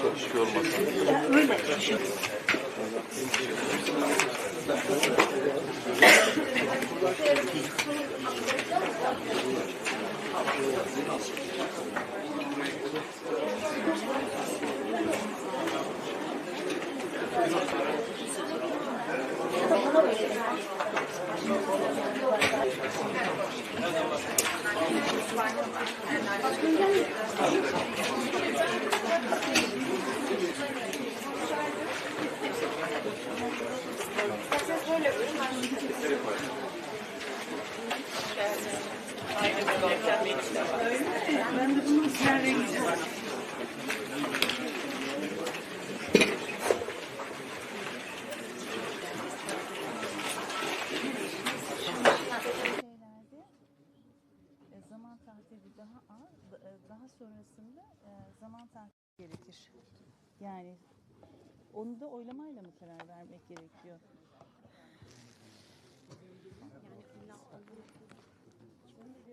Çalışıyor olmasın. Ben de bunun siyer rengi. şeylerde e, zaman tahdidi daha az, e, daha sonrasında e, zaman tahdidi gerekir. Yani onu da oylamayla mı karar vermek gerekiyor?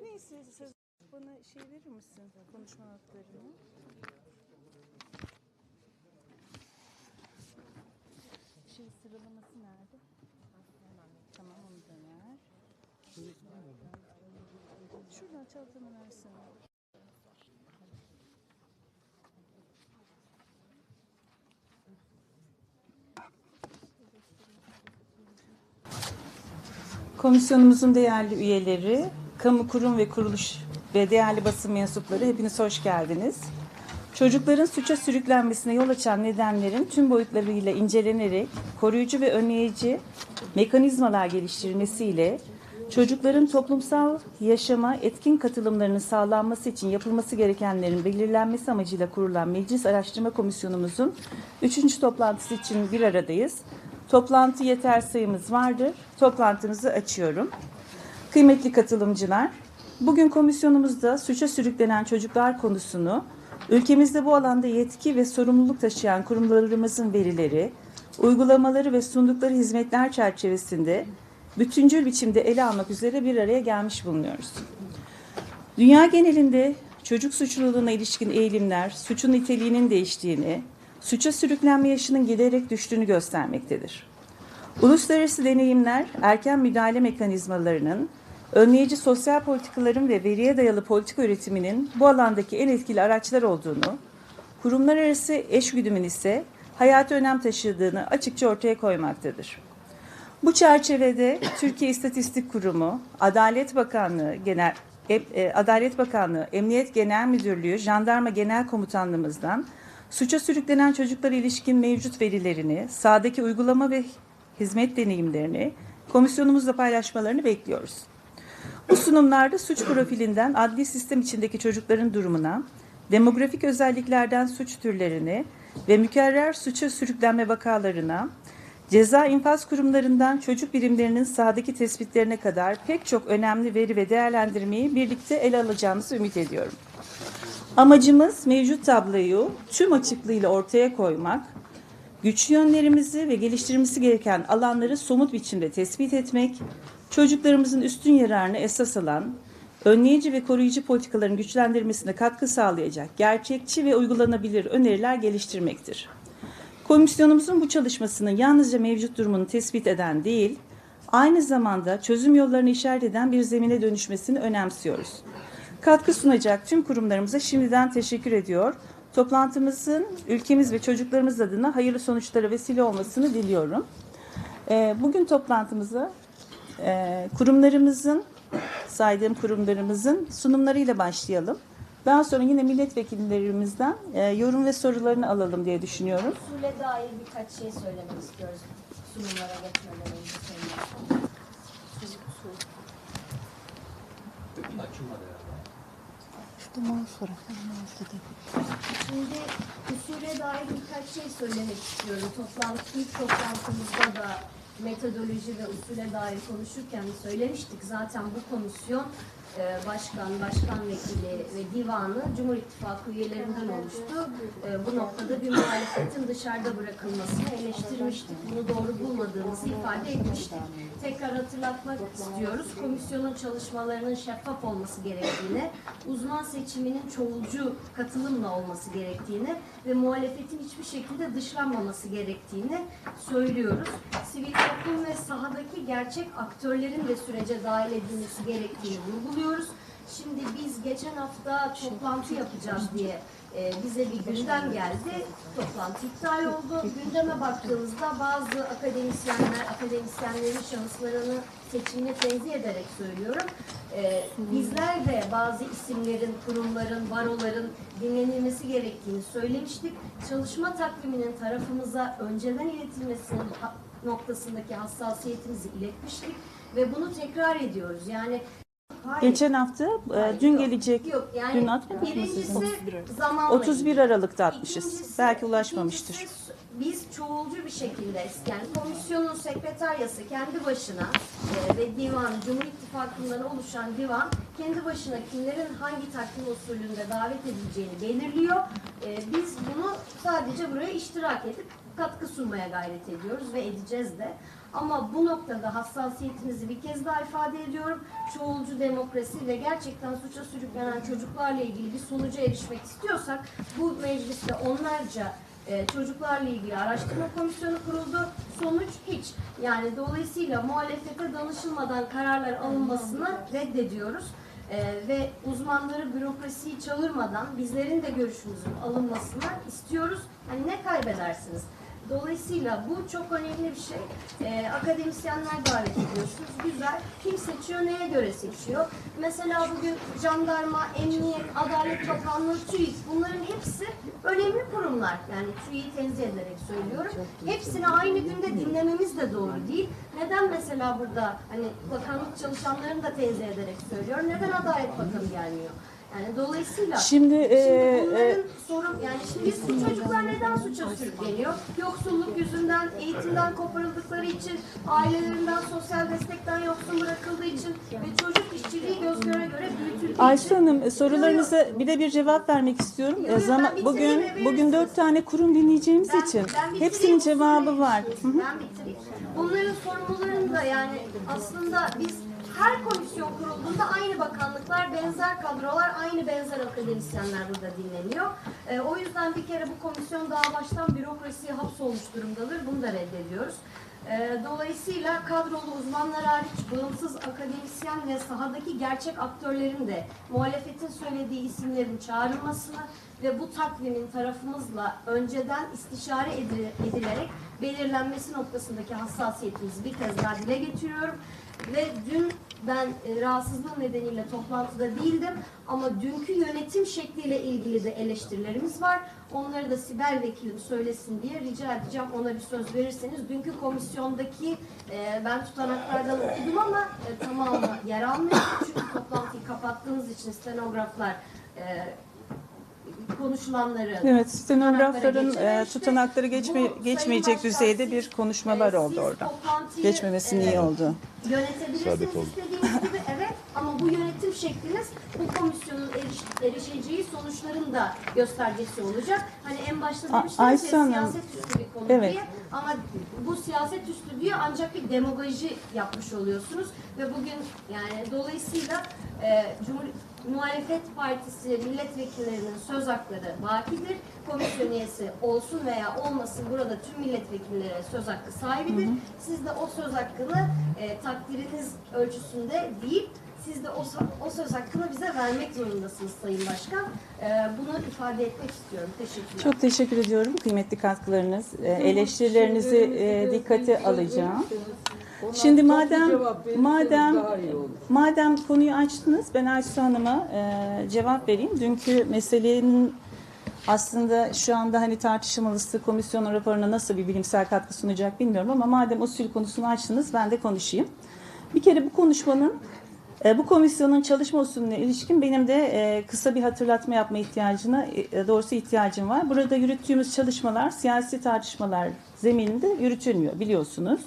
Neyse siz bana şey verir misin konuşma haklarını? Şey sıralaması nerede? Tamam onu da ver. Şuradan çantamı versene. Komisyonumuzun değerli üyeleri, kamu kurum ve kuruluş ve değerli basın mensupları hepiniz hoş geldiniz. Çocukların suça sürüklenmesine yol açan nedenlerin tüm boyutlarıyla incelenerek koruyucu ve önleyici mekanizmalar geliştirilmesiyle çocukların toplumsal yaşama etkin katılımlarının sağlanması için yapılması gerekenlerin belirlenmesi amacıyla kurulan Meclis Araştırma Komisyonumuzun 3. toplantısı için bir aradayız. Toplantı yeter sayımız vardır. Toplantımızı açıyorum. Kıymetli katılımcılar, bugün komisyonumuzda suça sürüklenen çocuklar konusunu ülkemizde bu alanda yetki ve sorumluluk taşıyan kurumlarımızın verileri, uygulamaları ve sundukları hizmetler çerçevesinde bütüncül biçimde ele almak üzere bir araya gelmiş bulunuyoruz. Dünya genelinde çocuk suçluluğuna ilişkin eğilimler suçun niteliğinin değiştiğini, suça sürüklenme yaşının giderek düştüğünü göstermektedir. Uluslararası deneyimler erken müdahale mekanizmalarının, önleyici sosyal politikaların ve veriye dayalı politika üretiminin bu alandaki en etkili araçlar olduğunu, kurumlar arası eşgüdümün ise hayata önem taşıdığını açıkça ortaya koymaktadır. Bu çerçevede Türkiye İstatistik Kurumu, Adalet Bakanlığı Genel e, Adalet Bakanlığı, Emniyet Genel Müdürlüğü, Jandarma Genel Komutanlığımızdan suça sürüklenen çocuklara ilişkin mevcut verilerini, sahadaki uygulama ve hizmet deneyimlerini komisyonumuzla paylaşmalarını bekliyoruz. Bu sunumlarda suç profilinden adli sistem içindeki çocukların durumuna, demografik özelliklerden suç türlerine ve mükerrer suça sürüklenme vakalarına, ceza infaz kurumlarından çocuk birimlerinin sahadaki tespitlerine kadar pek çok önemli veri ve değerlendirmeyi birlikte ele alacağımızı ümit ediyorum. Amacımız mevcut tabloyu tüm açıklığıyla ortaya koymak, güçlü yönlerimizi ve geliştirilmesi gereken alanları somut biçimde tespit etmek, çocuklarımızın üstün yararını esas alan, önleyici ve koruyucu politikaların güçlendirilmesine katkı sağlayacak gerçekçi ve uygulanabilir öneriler geliştirmektir. Komisyonumuzun bu çalışmasının yalnızca mevcut durumunu tespit eden değil, aynı zamanda çözüm yollarını işaret eden bir zemine dönüşmesini önemsiyoruz. Katkı sunacak tüm kurumlarımıza şimdiden teşekkür ediyor. Toplantımızın ülkemiz ve çocuklarımız adına hayırlı sonuçlara vesile olmasını diliyorum. Ee, Bugün toplantımıza e, kurumlarımızın, saydığım kurumlarımızın sunumlarıyla başlayalım. Daha sonra yine milletvekillerimizden e, yorum ve sorularını alalım diye düşünüyorum. Usule dair birkaç şey söylemek istiyoruz sunumlara geçmeden önce Sayın Başkan. Şimdi usul usule dair birkaç şey söylemek istiyorum. Toplantı, ilk toplantımızda da metodoloji ve usule dair konuşurken söylemiştik. Zaten bu komisyon başkan, başkan vekili ve divanı Cumhur İttifakı üyelerinden oluştu. E, Bu noktada bir muhalefetin dışarıda bırakılmasını eleştirmiştik. Bunu doğru bulmadığımızı ifade etmiştik. Tekrar hatırlatmak istiyoruz. Komisyonun çalışmalarının şeffaf olması gerektiğini, uzman seçiminin çoğulcu katılımla olması gerektiğini ve muhalefetin hiçbir şekilde dışlanmaması gerektiğini söylüyoruz. Sivil toplum ve sahadaki gerçek aktörlerin de sürece dahil edilmesi gerektiğini vurguluyoruz. Şimdi biz geçen hafta toplantı yapacağız diye e, bize bir gündem geldi. Toplantı iptal oldu. Gündeme baktığımızda bazı akademisyenler, akademisyenlerin şahıslarını seçimini tenzih ederek söylüyorum. E, bizler de bazı isimlerin, kurumların, baroların dinlenilmesi gerektiğini söylemiştik. Çalışma takviminin tarafımıza önceden iletilmesinin noktasındaki hassasiyetimizi iletmiştik ve bunu tekrar ediyoruz. Yani Hayır. Geçen hafta, e, dün Yok, gelecek, Yok yani dün atmadık mı birincisi sizin? zamanla 31 ilgili. Aralık'ta atmışız. İkincisi- Belki ulaşmamıştır. ikincisi, Biz çoğulcu bir şekilde yani komisyonun sekreteryası kendi başına e, ve divan, Cumhur İttifakı'ndan oluşan divan kendi başına kimlerin hangi takvim usulünde davet edileceğini belirliyor. E, biz bunu sadece buraya iştirak edip katkı sunmaya gayret ediyoruz ve edeceğiz de. Ama bu noktada hassasiyetimizi bir kez daha ifade ediyorum. Çoğulcu demokrasi ve gerçekten suça sürüklenen çocuklarla ilgili bir sonuca erişmek istiyorsak bu mecliste onlarca e, çocuklarla ilgili araştırma komisyonu kuruldu. Sonuç hiç. Yani dolayısıyla muhalefete danışılmadan kararlar alınmasını reddediyoruz. E, ve uzmanları bürokrasiyi çağırmadan bizlerin de görüşümüzün alınmasını istiyoruz. Hani ne kaybedersiniz? Dolayısıyla bu çok önemli bir şey. Ee, akademisyenler davet ediyorsunuz. Güzel. Kim seçiyor, neye göre seçiyor? Mesela bugün jandarma, emniyet, adalet bakanlığı, TÜİK bunların hepsi önemli kurumlar. Yani TÜİK'i tenzih ederek söylüyorum. Hepsini aynı günde dinlememiz de doğru değil. Neden mesela burada hani bakanlık çalışanlarını da tenzih ederek söylüyorum. Neden Adalet Bakanı gelmiyor? Yani dolayısıyla Şimdi, e, şimdi bunların sorun yani şimdi bu çocuklar neden suça sürükleniyor? Yoksulluk yüzünden, eğitimden koparıldıkları için, ailelerinden, sosyal destekten yoksun bırakıldığı için ve çocuk işçiliği göz göre göre büyütüldüğü Ayşe için. Hanım e, sorularınıza bir de bir cevap vermek istiyorum. Yok, E, yok, Zaman, bugün bugün dört tane kurum dinleyeceğimiz Ben- için ben hepsinin cevabı var. Hı hı. Ben bitireyim. Bunların sorumlularını da yani aslında biz her komisyon kurulduğunda aynı bakanlıklar, benzer kadrolar, aynı benzer akademisyenler burada dinleniyor. Ee, o yüzden bir kere bu komisyon daha baştan bürokrasiye hapsolmuş durumdadır. Bunu da reddediyoruz. Ee, dolayısıyla kadrolu uzmanlar hariç bağımsız akademisyen ve sahadaki gerçek aktörlerin de muhalefetin söylediği isimlerin çağrılmasını ve bu takvimin tarafımızla önceden istişare edil- edilerek belirlenmesi noktasındaki hassasiyetimizi bir kez daha dile getiriyorum. Ve dün ben e, rahatsızlığım nedeniyle toplantıda değildim ama dünkü yönetim şekliyle ilgili de eleştirilerimiz var. Onları da Sibel Vekilim söylesin diye rica edeceğim ona bir söz verirseniz. Dünkü komisyondaki e, ben tutanaklardan okudum ama e, tamamı yer almıyor. Çünkü toplantıyı kapattığınız için stenograflar e, konuşulanları Evet, stenografların tutanaklara e, tutanakları geçme, Bu geçmeyecek düzeyde bir konuşmalar e, oldu orada. Geçmemesinin e, iyi oldu. Yönetebilirsiniz Saadet oldu. istediğiniz gibi evet ama bu yönetim şekliniz bu komisyonun eriş- erişeceği sonuçların da göstergesi olacak. Hani en başta demiştiniz ya Hanım, siyaset üstü bir konu evet. diye ama bu siyaset üstü diye ancak bir demagoji yapmış oluyorsunuz ve bugün yani dolayısıyla e, Cumhur Muhalefet Partisi milletvekillerinin söz hakları bakidir. Komisyon üyesi olsun veya olmasın burada tüm milletvekilleri söz hakkı sahibidir. Siz de o söz hakkını e, takdiriniz ölçüsünde değil, siz de o, o söz hakkını bize vermek zorundasınız Sayın Başkan. E, bunu ifade etmek istiyorum. Teşekkürler. Çok teşekkür ediyorum kıymetli katkılarınız. E, eleştirilerinizi e, dikkate alacağım. Şimdi madem madem madem konuyu açtınız ben Aysu Hanım'a e, cevap vereyim. Dünkü meselenin aslında şu anda hani tartışılması komisyonun raporuna nasıl bir bilimsel katkı sunacak bilmiyorum ama madem usul konusunu açtınız ben de konuşayım. Bir kere bu konuşmanın bu komisyonun çalışma usulüne ilişkin benim de e, kısa bir hatırlatma yapma ihtiyacına e, doğrusu ihtiyacım var. Burada yürüttüğümüz çalışmalar siyasi tartışmalar zemininde yürütülmüyor biliyorsunuz.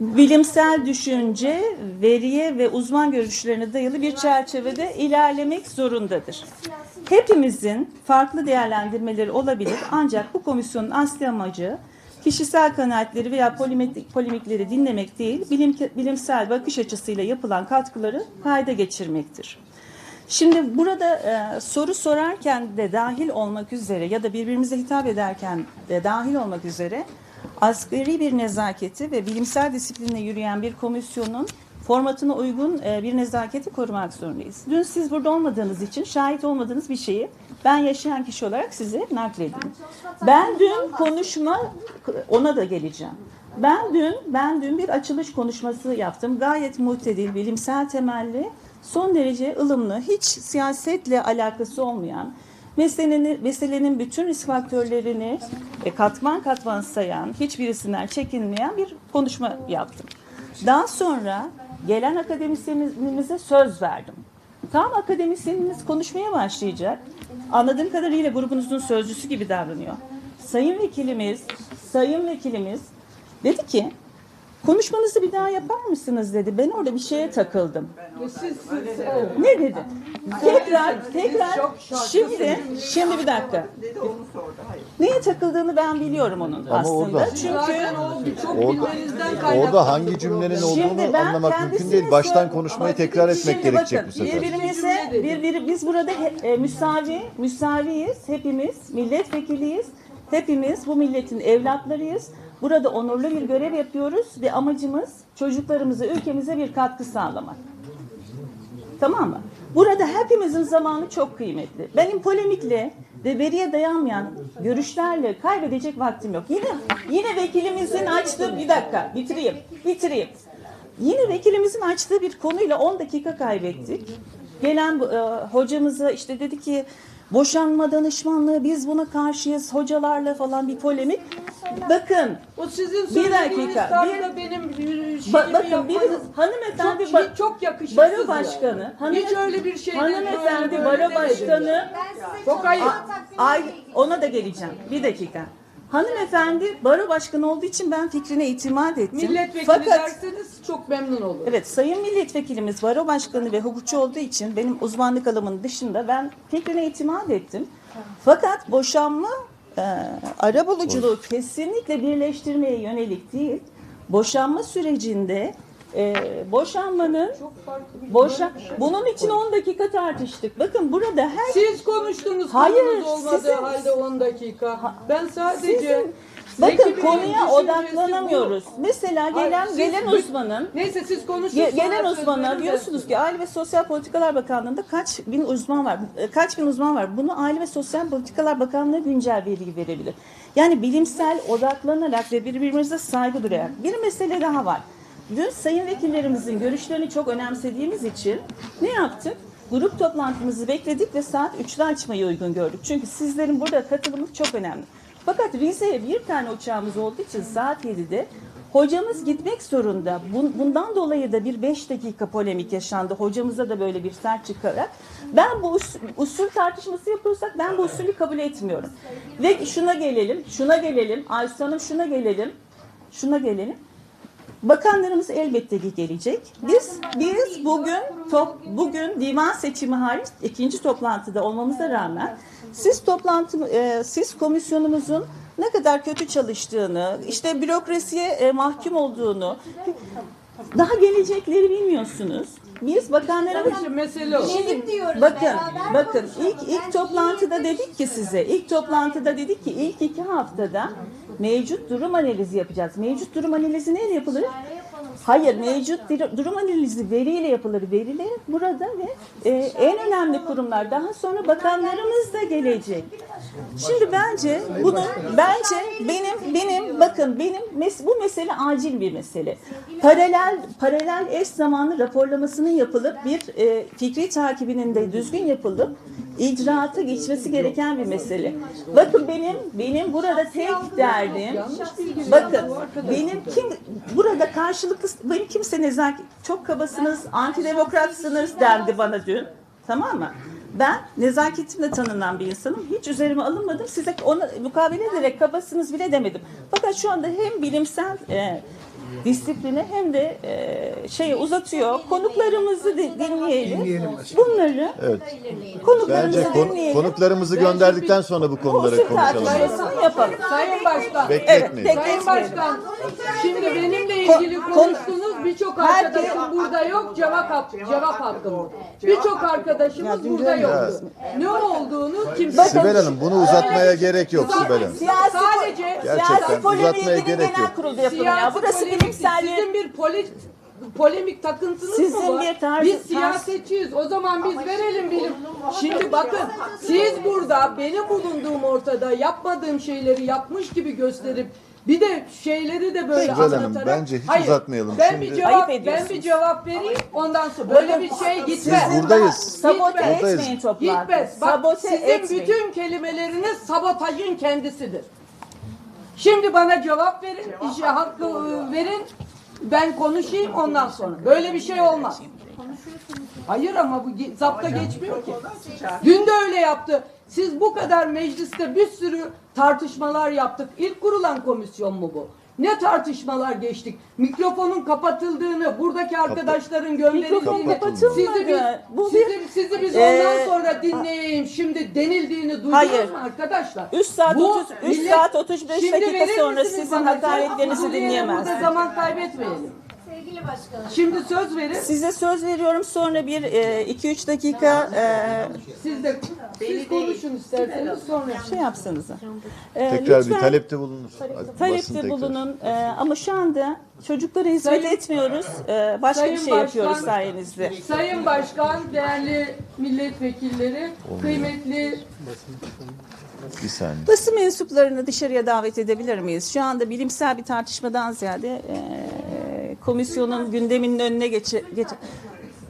Bilimsel düşünce, veriye ve uzman görüşlerine dayalı bir çerçevede ilerlemek zorundadır. Hepimizin farklı değerlendirmeleri olabilir ancak bu komisyonun asli amacı kişisel kanaatleri veya polemik, polemikleri dinlemek değil, bilim, bilimsel bakış açısıyla yapılan katkıları kayda geçirmektir. Şimdi burada e, soru sorarken de dahil olmak üzere ya da birbirimize hitap ederken de dahil olmak üzere asgari bir nezaketi ve bilimsel disiplinle yürüyen bir komisyonun formatına uygun e, bir nezaketi korumak zorundayız. Dün siz burada olmadığınız için şahit olmadığınız bir şeyi ben yaşayan kişi olarak size nakledeyim. Ben dün konuşma ona da geleceğim. Ben dün ben dün bir açılış konuşması yaptım. Gayet muhtedil, bilimsel temelli, son derece ılımlı, hiç siyasetle alakası olmayan, meselenin, meselenin bütün risk faktörlerini e, katman katman sayan, hiçbirisinden çekinmeyen bir konuşma yaptım. Daha sonra gelen akademisyenimize söz verdim. Tam akademisyenimiz konuşmaya başlayacak. Anladığım kadarıyla grubunuzun sözcüsü gibi davranıyor. Sayın vekilimiz, sayın vekilimiz dedi ki konuşmanızı bir daha yapar mısınız dedi. Ben orada bir şeye takıldım. Ne dedi? Tekrar, tekrar. Şimdi, şimdi bir dakika. Dedi onu sordu. Hayır. Neye takıldığını ben biliyorum onun Ama aslında. orada- Çünkü Zaten o çok Orada, bilmenizden kaynaklı. orada hangi cümlenin Şimdi olduğunu ben anlamak mümkün değil. Baştan sor- konuşmayı tekrar etmek Şimdi gerekecek bakın, bu sefer. Birbirimize, bir, bir- biz burada he- e, müsavi, müsaviyiz. Hepimiz milletvekiliyiz. Hepimiz bu milletin evlatlarıyız. Burada onurlu bir görev yapıyoruz ve amacımız çocuklarımıza, ülkemize bir katkı sağlamak. Tamam mı? Burada hepimizin zamanı çok kıymetli. Benim polemikle ve veriye dayanmayan görüşlerle kaybedecek vaktim yok. Yine yine vekilimizin açtığı bir dakika bitireyim. Bitireyim. Yine vekilimizin açtığı bir konuyla 10 dakika kaybettik. Gelen e, hocamıza işte dedi ki boşanma danışmanlığı biz buna karşıyız hocalarla falan bir polemik. Bakın O sizin Bir söylediğiniz dakika, tarzda benim şeyimi ba- bakın bir yapmanız hanımefendi çok, ba- çok yakışıksız. Baro ya. başkanı, hanım- Hiç öyle bir şey hanımefendi baro böyle başkanı Çok ayıp. Ay ona da geleceğim. Bir dakika. Hanımefendi baro başkanı olduğu için ben fikrine itimat ettim. Milletvekili Fakat derseniz çok memnun olurum. evet sayın milletvekilimiz baro başkanı ve hukukçu olduğu için benim uzmanlık alanımın dışında ben fikrine itimat ettim. Fakat boşanma e, arabuluculuğu kesinlikle birleştirmeye yönelik değil. Boşanma sürecinde e, boşanmanın farklı bir boşa bunun için 10 dakika tartıştık. Bakın burada her Siz konuştunuz Hayır, olmadığı sizin- halde 10 dakika. Ben sadece Sizin- Bakın konuya odaklanamıyoruz. Mesela Hayır, gelen siz- gelen bu- uzmanın Neyse siz konuşun. Ge- Gelen verin diyorsunuz ki Aile ve Sosyal Politikalar Bakanlığı'nda kaç bin uzman var? E, Kaç bin uzman var? Bunu Aile ve Sosyal Politikalar Bakanlığı güncel bilgi verebilir. Yani bilimsel odaklanarak ve birbirimize saygı duyarak. Bir mesele daha var. Dün sayın vekillerimizin görüşlerini çok önemsediğimiz için ne yaptık? Grup toplantımızı bekledik ve saat 3'te açmayı uygun gördük. Çünkü sizlerin burada katılımı çok önemli. Fakat Rize'ye bir tane uçağımız olduğu için saat 7'de Hocamız gitmek zorunda. Bun- Bundan dolayı da bir 5 dakika polemik yaşandı. Hocamıza da böyle bir sert çıkarak. Ben bu us- usul tartışması yapıyorsak ben bu usulü kabul etmiyorum. Ve şuna gelelim, şuna gelelim. Aysu Hanım şuna gelelim. Şuna gelelim. Bakanlarımız elbette ki gelecek. Biz biz bugün top, bugün divan seçimi hariç ikinci toplantıda olmamıza rağmen siz toplantı e, siz komisyonumuzun ne kadar kötü çalıştığını, işte bürokrasiye e, mahkum olduğunu daha gelecekleri bilmiyorsunuz. Biz bakanlarımız Tabii ki mesele o. Şimdi diyoruz Bakın, bakın ilk ilk toplantıda dedik ki size, ilk toplantıda dedik ki ilk iki haftada mevcut durum analizi yapacağız. Mevcut durum analizi neyle yapılır? Hayır, mevcut durum analizi veriyle yapılır. Veriler burada ve e, en önemli kurumlar. Daha sonra bakanlarımız da gelecek. Şimdi bence bunu bence benim benim bakın benim mes- bu mesele acil bir mesele. Paralel paralel eş zamanlı raporlamasının yapılıp bir e, fikri takibinin de düzgün yapılıp icraata geçmesi gereken bir mesele. Bakın benim benim burada tek derdim bakın benim kim burada karşılıklı benim kimse nezaket çok kabasınız antidemokratsınız dendi bana dün. Tamam mı? Ben nezaketimle tanınan bir insanım. Hiç üzerime alınmadım. Size ona mukabele ederek kabasınız bile demedim. Fakat şu anda hem bilimsel e, disiplini hem de e, şeyi uzatıyor. Konuklarımızı di- dinleyelim. Bunları Evet. konuklarımızı Bence kon- dinleyelim. konuklarımızı gönderdikten sonra bu konuları Konuşun konuşalım. tartışmasını yapalım. Sayın Başkan. Bekletmeyin. Evet, Sayın bekletmeyelim. Başkan, şimdi benimle Kon- ilgili kon- konuştunuz. Birçok Herkes- arkadaşım burada yok. Cevap hak, cevap hakkım. Birçok arkadaşımız burada yoktu. Ne olduğunu kimse Sibel Hanım bunu uzatmaya gerek yok Sibel Hanım. Siyasi, Sadece Gerçekten siyasi polemiğe uzatmaya gidin gerek genel yok. kurulda yapın ya. Burası Sizin bir poli, polemik takıntınız Sizin mı var? bir tarz- biz siyasetçiyiz. O zaman biz verelim bilim. Şimdi bakın siz burada benim bulunduğum ortada yapmadığım şeyleri yapmış gibi gösterip bir de şeyleri de böyle Hanım, anlatarak- bence hiç uzatmayalım. Ben Şimdi- bir cevap ben bir cevap vereyim ondan sonra böyle bir şey gitmez. Biz buradayız. Sabote Gitmez. Etmeyin toplantısı. Gitmez. Bak Sabote sizin etmeyin. bütün kelimeleriniz sabotajın kendisidir. Şimdi bana cevap verin, işe hakkı e, verin. Ben konuşayım ondan sonra. Böyle bir şey olmaz. Hayır ama bu ge- zapta geçmiyor ki. Dün de öyle yaptı. Siz bu kadar mecliste bir sürü tartışmalar yaptık. İlk kurulan komisyon mu bu? Ne tartışmalar geçtik? Mikrofonun kapatıldığını, buradaki arkadaşların gönderildiğini, kapatılmadı. sizi biz, Bu sizi, sizi biz Ee, ondan sonra dinleyeyim. Şimdi denildiğini duydunuz Hayır. mu arkadaşlar? 3 saat Bu 30 3 millet- saat 35 Şimdi dakika verir sonra misiniz sizin bana? hakaretlerinizi Burada dinleyemezsiniz. zaman kaybetmeyelim. Sevgili başkanım. Şimdi söz verin. Size söz veriyorum sonra bir 2-3 dakika e, Siz de siz konuşun isterseniz sonra. şey yapsanız. E, Tekrar bir lütfen talepte bulunur. Basın talepte tekrar. bulunun E, ama şu anda çocuklara hizmet Sayın- etmiyoruz. E, başka Sayın bir şey Başkan- yapıyoruz sayenizde. Sayın Başkan, değerli milletvekilleri, kıymetli Bir saniye. Basın mensuplarını dışarıya davet edebilir miyiz? Şu anda bilimsel bir tartışmadan ziyade e, komisyonun gündeminin önüne geçe, geçe-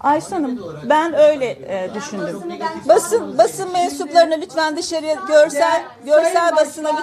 Ayşe Hanım ben öyle e, düşündüm. Basın basın mensuplarını lütfen dışarıya görsel görsel basına